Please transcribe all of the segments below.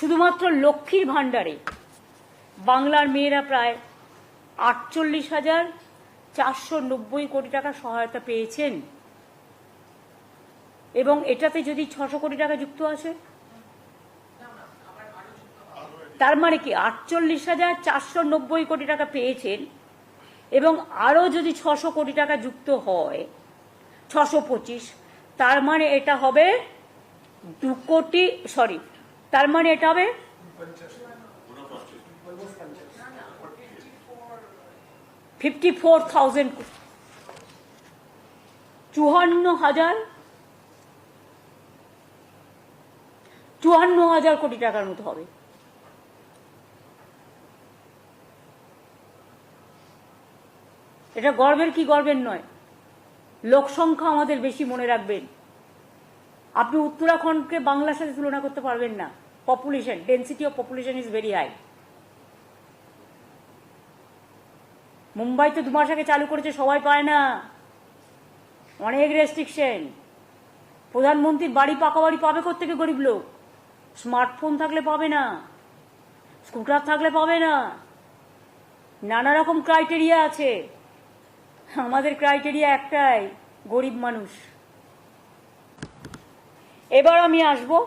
শুধুমাত্র লক্ষ্মীর ভাণ্ডারে বাংলার মেয়েরা প্রায় আটচল্লিশ হাজার চারশো নব্বই কোটি টাকা সহায়তা পেয়েছেন। এবং এটাতে যদি ছশো কোটি টাকা যুক্ত আছে, তার মানে কি আটচল্লিশ হাজার চারশো নব্বই কোটি টাকা পেয়েছেন এবং আরও যদি ছশো কোটি টাকা যুক্ত হয়, ছশো পঁচিশ, তার মানে এটা হবে দু কোটি সরি তার মানে এটা হবে ফিফটি ফোর থাউজেন্ড চুয়ান্ন হাজার চুয়ান্ন হাজার কোটি টাকার মতো হবে। এটা গর্বের কি গর্বের নয়। লোক সংখ্যা আমাদের বেশি মনে রাখবেন। আপনি উত্তরাখণ্ডকে বাংলার সাথে তুলনা করতে পারবেন না। Population density of population is very high Mumbai তো দু মাস আগে চালু করেছে, সবাই পায় না। অনেক রেস্ট্রিকশন প্রধানমন্ত্রীর বাড়ি পাকা বাড়ি পাবে থেকে গরিব লোক? স্মার্টফোন থাকলে পাবে না। স্কুটার থাকলে পাবে না। নানা রকম ক্রাইটেরিয়া আছে। আমাদের ক্রাইটেরিয়া একটাই, গরিব মানুষ। এবার আমি আসব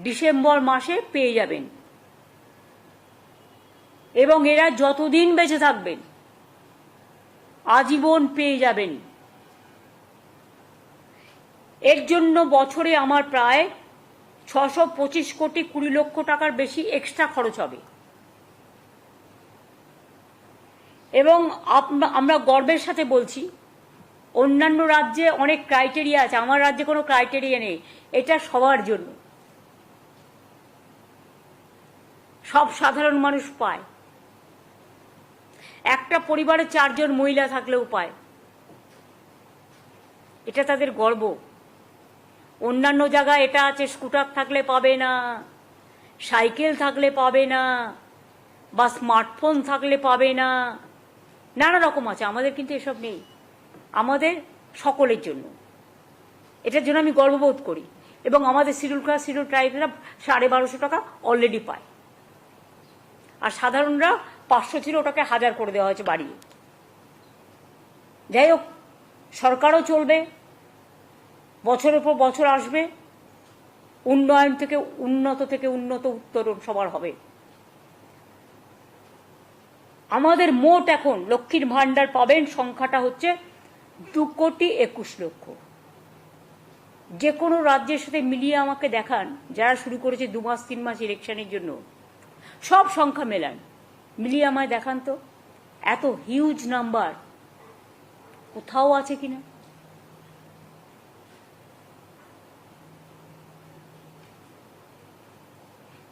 ডিসেম্বর মাসে পেয়ে যাবেন। এবং এরা যতদিন বেঁচে থাকবেন, আজীবন পেয়ে যাবেন। এর জন্য বছরে আমার প্রায় ছশো পঁচিশ কোটি কুড়ি লক্ষ টাকার বেশি এক্সট্রা খরচ হবে। এবং আমরা গর্বের সাথে বলছি, অন্যান্য রাজ্যে অনেক ক্রাইটেরিয়া আছে, আমার রাজ্যে কোনো ক্রাইটেরিয়া নেই, এটা সবার জন্য। সব সাধারণ মানুষ পায়। একটা পরিবারে চারজন মহিলা থাকলেও পায়। এটা তাদের গর্ব। অন্যান্য জায়গায় এটা আছে, স্কুটার থাকলে পাবে না, সাইকেল থাকলে পাবে না, বা স্মার্টফোন থাকলে পাবে না, নানা রকম আছে, আমাদের কিন্তু এসব নেই। আমাদের সকলের জন্য। এটার জন্য আমি গর্ববোধ করি। এবং আমাদের শিডিউল ক্লাস, শিডিউল ট্রাইবেরা সাড়ে বারোশো টাকা অলরেডি পায়। আর সাধারণরা পাঁচশো ছিল, ওটাকে হাজার করে দেওয়া হয়েছে বাড়িয়ে। যাই হোক, সরকারও চলবে, বছরের পর বছর আসবে, উন্নয়ন থেকে উন্নত থেকে উন্নত উত্তরণ সবার হবে। আমাদের মোট এখন লক্ষ্মীর ভাণ্ডার পাবেন সংখ্যাটা হচ্ছে দু কোটি একুশ লক্ষ। যে কোনো রাজ্যের সাথে মিলিয়ে আমাকে দেখান, যারা শুরু করেছে দু মাস, তিন মাস ইলেকশনের জন্য। সব সংখ্যা মেলান। মিলিয়ে আমায় দেখান তো, এত হিউজ নাম্বার কোথাও আছে কিনা?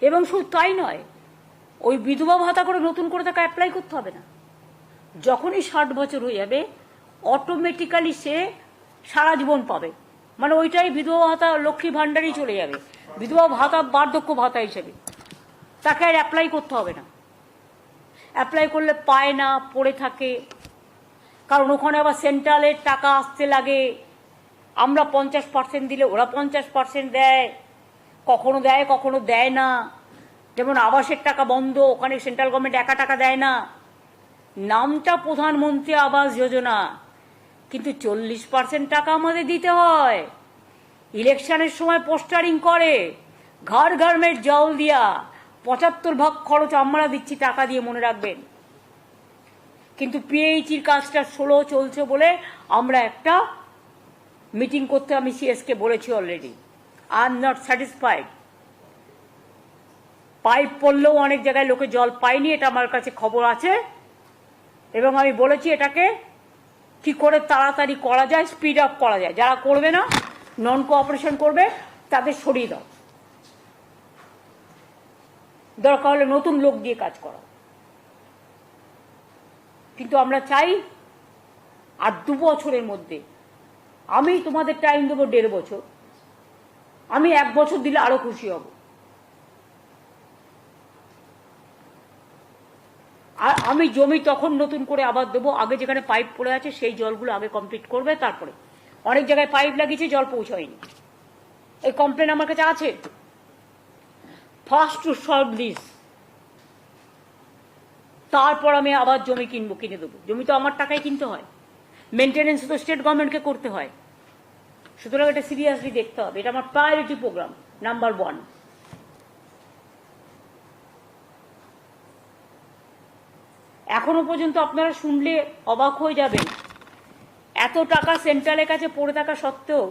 এবং শুধু তাই নয়, ওই বিধবা ভাতা করে নতুন করে তাকে অ্যাপ্লাই করতে হবে না। যখনই ষাট বছর হয়ে যাবে অটোমেটিক্যালি সে সারা জীবন পাবে। মানে ওইটাই বিধবা ভাতা লক্ষ্মী ভাণ্ডারই চলে যাবে। বিধবা ভাতা বার্ধক্য ভাতা হিসেবে। তাকে আর অ্যাপ্লাই করতে হবে না। অ্যাপ্লাই করলে পায় না, পড়ে থাকে। কারণ ওখানে আবার সেন্ট্রালের টাকা আসতে লাগে। আমরা পঞ্চাশ পার্সেন্ট দিলে ওরা পঞ্চাশ পার্সেন্ট দেয়। কখনো দেয় কখনো দেয় না। যেমন আবাসের টাকা বন্ধ, ওখানে সেন্ট্রাল গভর্নমেন্ট একা টাকা দেয় না। নামটা প্রধানমন্ত্রী আবাস যোজনা। কিন্তু চল্লিশ পার্সেন্ট টাকা আমাদের দিতে হয়। ইলেকশনের সময় পোস্টারিং করে। ঘর ঘরমের জল দিয়া। পঁচাত্তর ভাগ খরচ আমরা দিচ্ছি টাকা দিয়ে মনে রাখবেন। কিন্তু পিএইচির কাজটা ষোলো চলছে বলে আমরা একটা মিটিং করতে আমি সিএসকে বলেছি already I am not satisfied pipe পড়লেও অনেক জায়গায় লোকে জল পায়নি, এটা আমার কাছে খবর আছে। এবং আমি বলেছি এটাকে কি করে তাড়াতাড়ি করা যায় স্পিড আপ করা যায়। যারা করবে না নন কোঅপারেশন করবে, তাদের সরিয়ে দাও। দরকার হলে নতুন লোক দিয়ে কাজ করা। কিন্তু আমরা চাই, আর দু বছরের মধ্যে, আমি তোমাদের টাইম দেবো দেড় বছর। আমি এক বছর দিলে আরও খুশি হব। আর আমি জমি তখন নতুন করে আবার দেবো। আগে যেখানে পাইপ পড়ে আছে, সেই জলগুলো আগে কমপ্লিট করবে, তারপরে। অনেক জায়গায় পাইপ লাগিয়েছে, জল পৌঁছায়নি। এই কমপ্লেন আমার কাছে আছে ফার্স্ট টু সলভ দিস তারপর আমি আবার জমি কিনবো, কিনে দেবো। জমি তো আমার টাকায় কিনতে হয়। মেনটেনেন্স তো স্টেট গভর্নমেন্টকে করতে হয়। সুতরাং এটা সিরিয়াসলি দেখতে হবে। এটা আমার প্রায়োরিটি প্রোগ্রাম নাম্বার ওয়ান এখনও পর্যন্ত আপনারা শুনলে অবাক হয়ে যাবেন। এত টাকা সেন্ট্রালের কাছে পড়ে থাকা সত্ত্বেও